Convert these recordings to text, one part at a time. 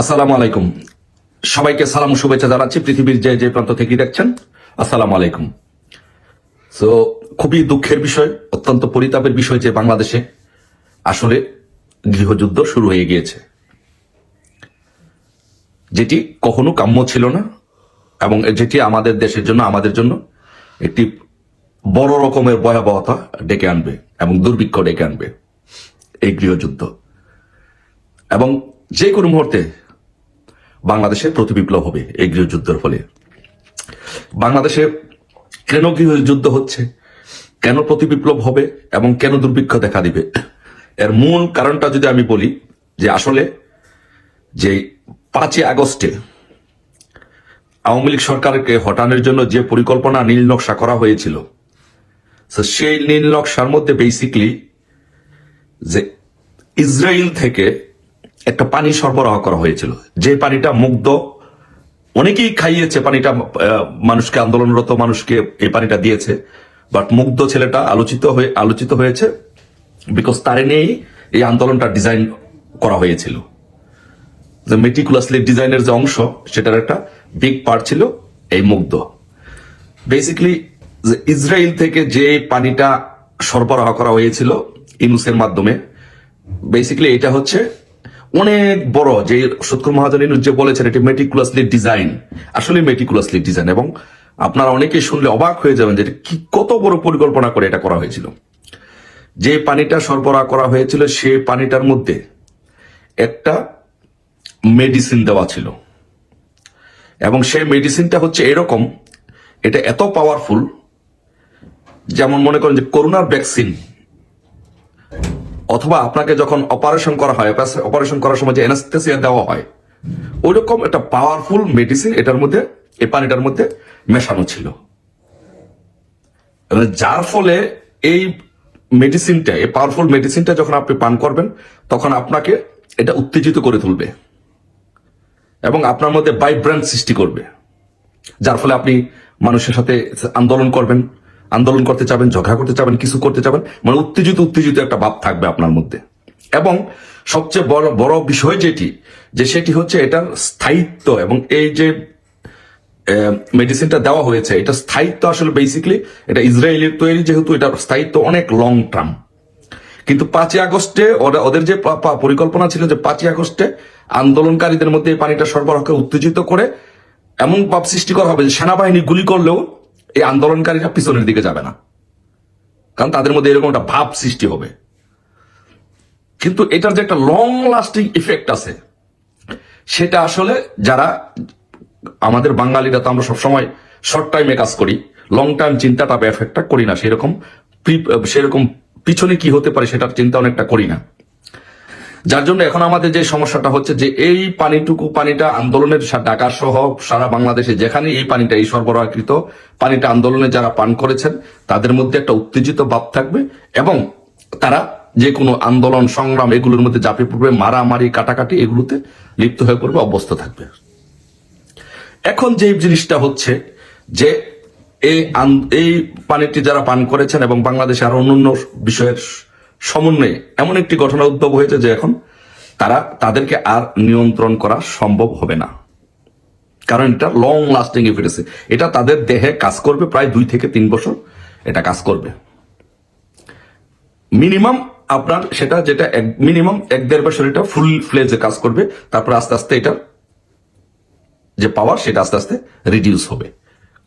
আসসালামু আলাইকুম। সবাইকে সালাম শুভেচ্ছা জানাচ্ছি পৃথিবীর যে যে প্রান্ত থেকে দেখছেন। আসসালামু আলাইকুম। তো খুবই দুঃখের বিষয়, অত্যন্ত পরিতাপের বিষয় যে বাংলাদেশে আসলে গৃহযুদ্ধ শুরু হয়ে গিয়েছে। যেটি কখনো কাম্য ছিল না এবং যেটি আমাদের দেশের জন্য, আমাদের জন্য একটি বড় রকমের ভয়াবহতা ডেকে আনবে এবং দুর্ভিক্ষ ডেকে আনবে এই গৃহযুদ্ধ। এবং যে কোনো মুহূর্তে বাংলাদেশে প্রতিবিপ্লব হবে এই গৃহযুদ্ধের ফলে। বাংলাদেশে কেন গৃহযুদ্ধ হচ্ছে? কেন প্রতিবিপ্লব হবে? এবং কেন দুর্ভিক্ষ দেখা দিবে? এর মূল কারণটা যদি আমি বলি, যে আসলে যে পাঁচই আগস্টে আওয়ামী লীগ সরকারকে হটানোর জন্য যে পরিকল্পনা নীল নকশা করা হয়েছিল সেই নীল নকশার মধ্যে বেসিকলি যে ইসরায়েল থেকে একটা পানি সরবরাহ করা হয়েছিল। যে পানিটা মুগ্ধ, অনেকেই খাইয়েছে পানিটা মানুষকে আন্দোলনরত মানুষকে এই পানিটা দিয়েছে বাট মুগ্ধ ছেলেটা আলোচিত হয়ে, আলোচিত হয়েছে বিকজ তারে নিয়েই এই আন্দোলনটা ডিজাইন করা হয়েছিল। যে মেটিকুলাসলি ডিজাইনের যে অংশ, সেটার একটা বিগ পার্ট ছিল এই মুগ্ধ। বেসিক্যালি ইসরায়েল থেকে যে পানিটা সরবরাহ করা হয়েছিল ইনুসের মাধ্যমে বেসিক্যালি এটা হচ্ছে অনেক বড় যে সৎকুর মহাজন যে বলেছেন, এটি মেটিকুলাসলি ডিজাইন আসলে মেটিকুলাসলি ডিজাইন এবং আপনারা অনেকেই শুনলে অবাক হয়ে যাবেন যে কি কত বড় পরিকল্পনা করে এটা করা হয়েছিল। যে পানিটা সরবরাহ করা হয়েছিল, সে পানিটার মধ্যে একটা মেডিসিন দেওয়া ছিল। এবং সেই মেডিসিনটা হচ্ছে এরকম, এটা এত পাওয়ারফুল যেমন মনে করেন যে করোনার ভ্যাকসিন অথবা আপনাকে যখন অপারেশন করা হয় অপারেশন করার সময় যে অ্যানাস্থেসিয়া দেওয়া হয়, ওইরকম একটা পাওয়ারফুল মেডিসিন এটার মধ্যে, এই পানিটার মধ্যে মেশানো ছিল। যার ফলে এই মেডিসিনটা এই পাওয়ারফুল মেডিসিনটা যখন আপনি পান করবেন, তখন আপনাকে এটা উত্তেজিত করে তুলবে এবং আপনার মধ্যে ভাইব্রেন্ট সৃষ্টি করবে। যার ফলে আপনি মানুষের সাথে আন্দোলন করবেন আন্দোলন করতে চাবেন, ঝগড়া করতে চাবেন, কিছু করতে চাবেন মানে উত্তেজিত উত্তেজিত একটা ভাব থাকবে আপনার মধ্যে। এবং সবচেয়ে বড় বড় বিষয় যেটি, যে সেটি হচ্ছে এটার স্থায়িত্ব এবং এই যে মেডিসিনটা দেওয়া হয়েছে, এটা স্থায়িত্ব আসলে বেসিক্যালি এটা ইসরায়েলের তৈরি যেহেতু, এটার স্থায়িত্ব অনেক লং টার্ম কিন্তু পাঁচই আগস্টে ওরা- ওদের যে পরিকল্পনা ছিল যে পাঁচই আগস্টে আন্দোলনকারীদের মধ্যে এই পানিটা সরবরাহকে উত্তেজিত করে এমন ভাব সৃষ্টি করা হবে যে সেনাবাহিনী গুলি করলেও এই আন্দোলনকারীরা পিছনের দিকে যাবে না। কারণ তাদের মধ্যে এরকম একটা ভাব সৃষ্টি হবে। কিন্তু এটার যে একটা লং লাস্টিং ইফেক্ট আছে, সেটা আসলে যারা আমাদের বাঙালিরা তো আমরা সবসময় শর্ট টাইমে কাজ করি লং টাইম চিন্তাটা বা এফেক্টটা করি না। সেরকম সেরকম পিছনে কি হতে পারে সেটার চিন্তা অনেকটা করি না। যার জন্য এখন আমাদের যে সমস্যাটা হচ্ছে যে এই পানিটুকু পানিটা আন্দোলনের ঢাকা সহ সারা বাংলাদেশে যেখানে এই পানিটা এই সরবরাহকৃত পানিটা আন্দোলনে যারা পান করেছেন, তাদের মধ্যে একটা উত্তেজিত ভাব থাকবে এবং তারা যে কোনো আন্দোলন, সংগ্রাম এগুলোর মধ্যে চাপে পড়বে, মারামারি, কাটাকাটি এগুলোতে লিপ্ত হয়ে পড়বে, অভ্যস্ত থাকবে। এখন যে জিনিসটা হচ্ছে যে এই এই পানিটি যারা পান করেছেন এবং বাংলাদেশে আরও অন্যান্য বিষয়ের সমন্বয়ে এমন একটি ঘটনা উদ্ভব হয়েছে যে এখন তারা তাদেরকে আর নিয়ন্ত্রণ করা সম্ভব হবে না। কারণ এটা লং লাস্টিং আছে। এটা তাদের দেহে কাজ করবে প্রায় দুই থেকে তিন বছর এটা কাজ করবে। মিনিমাম আপনার সেটা যেটা মিনিমাম এক দেড় বছর এটা ফুল ফ্লেজে কাজ করবে, তারপর আস্তে আস্তে এটা যে পাওয়ার সেটা আস্তে আস্তে রিডিউস হবে,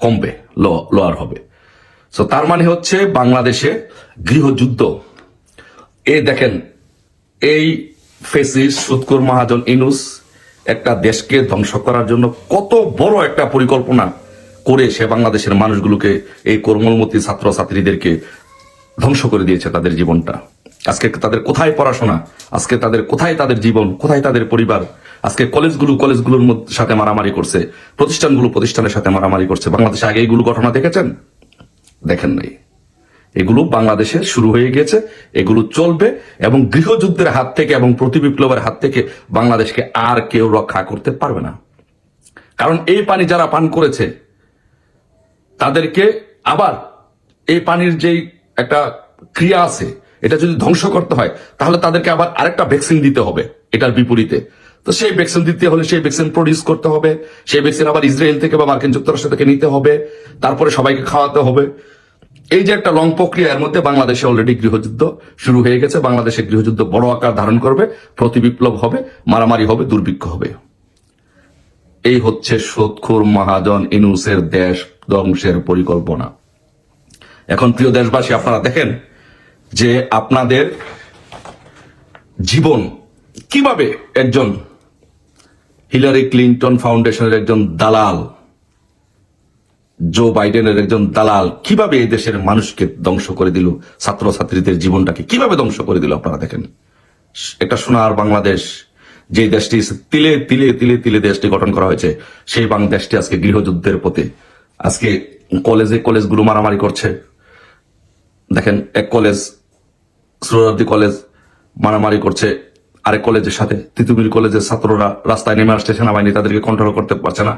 কমবে লোয়ার হবে। সো তার মানে হচ্ছে বাংলাদেশে গৃহযুদ্ধ এ দেখেন, এই ফেসিস সুৎকুর মহাজন ইনুস একটা দেশকে ধ্বংস করার জন্য কত বড় একটা পরিকল্পনা করে সে বাংলাদেশের মানুষগুলোকে এই কর্মলমতি ছাত্র ছাত্রীদেরকে ধ্বংস করে দিয়েছে তাদের জীবনটা। আজকে তাদের কোথায় পড়াশোনা? আজকে তাদের কোথায় তাদের জীবন? কোথায় তাদের পরিবার? আজকে কলেজগুলো কলেজগুলোর সাথে মারামারি করছে, প্রতিষ্ঠানগুলো প্রতিষ্ঠানের সাথে মারামারি করছে। বাংলাদেশে আগে এইগুলো ঘটনা দেখেছেন? দেখেন নাই। এগুলো বাংলাদেশে শুরু হয়ে গেছে, এগুলো চলবে এবং গৃহযুদ্ধের হাত থেকে এবং প্রতিবিপ্লবের হাত থেকে বাংলাদেশকে আর কেউ রক্ষা করতে পারবে না। কারণ এই পানি যারা পান করেছে, তাদেরকে আবার এই পানির যেই একটা ক্রিয়া আছে, এটা যদি ধ্বংস করতে হয়, তাহলে তাদেরকে আবার আরেকটা ভ্যাকসিন দিতে হবে, এটার বিপরীতে। তো সেই ভ্যাকসিন দিতে হলে সেই ভ্যাকসিন প্রডিউস করতে হবে, সেই ভ্যাকসিন আবার ইসরায়েল থেকে বা মার্কিন যুক্তরাষ্ট্র থেকে নিতে হবে, তারপরে সবাইকে খাওয়াতে হবে। এই যে একটা লং প্রক্রিয়ার মধ্যে বাংলাদেশে অলরেডি গৃহযুদ্ধ শুরু হয়ে গেছে। বাংলাদেশে গৃহযুদ্ধ বড় আকার ধারণ করবে, প্রতি বিপ্লব হবে, মারামারি হবে, দুর্ভিক্ষ হবে। এই হচ্ছে সোৎখুর মহাজন ইনুসের দেশ ধ্বংসের পরিকল্পনা। এখন প্রিয় দেশবাসী, আপনারা দেখেন যে আপনাদের জীবন কীভাবে একজন হিলারি ক্লিন্টন ফাউন্ডেশনের একজন দালাল জো বাইডেনের একজন দালাল কীভাবে এই দেশের মানুষকে ধ্বংস করে দিল, ছাত্রছাত্রীদের জীবনটাকে কীভাবে ধ্বংস করে দিল আপনারা দেখেন। একটা সোনার বাংলাদেশ, যে দেশটি তিলে তিলে তিলে তিলে দেশটি গঠন করা হয়েছে, সেই বাংলাদেশটি আজকে গৃহযুদ্ধের পথে, আজকে কলেজে কলেজগুলো মারামারি করছে। দেখেন, এক কলেজ সুরাদি কলেজ মারামারি করছে, আরেক কলেজের সাথে, তিতুমির কলেজের ছাত্ররা রাস্তায় নেমে আসছে, সেনাবাহিনী তাদেরকে কন্ট্রোল করতে পারছে না।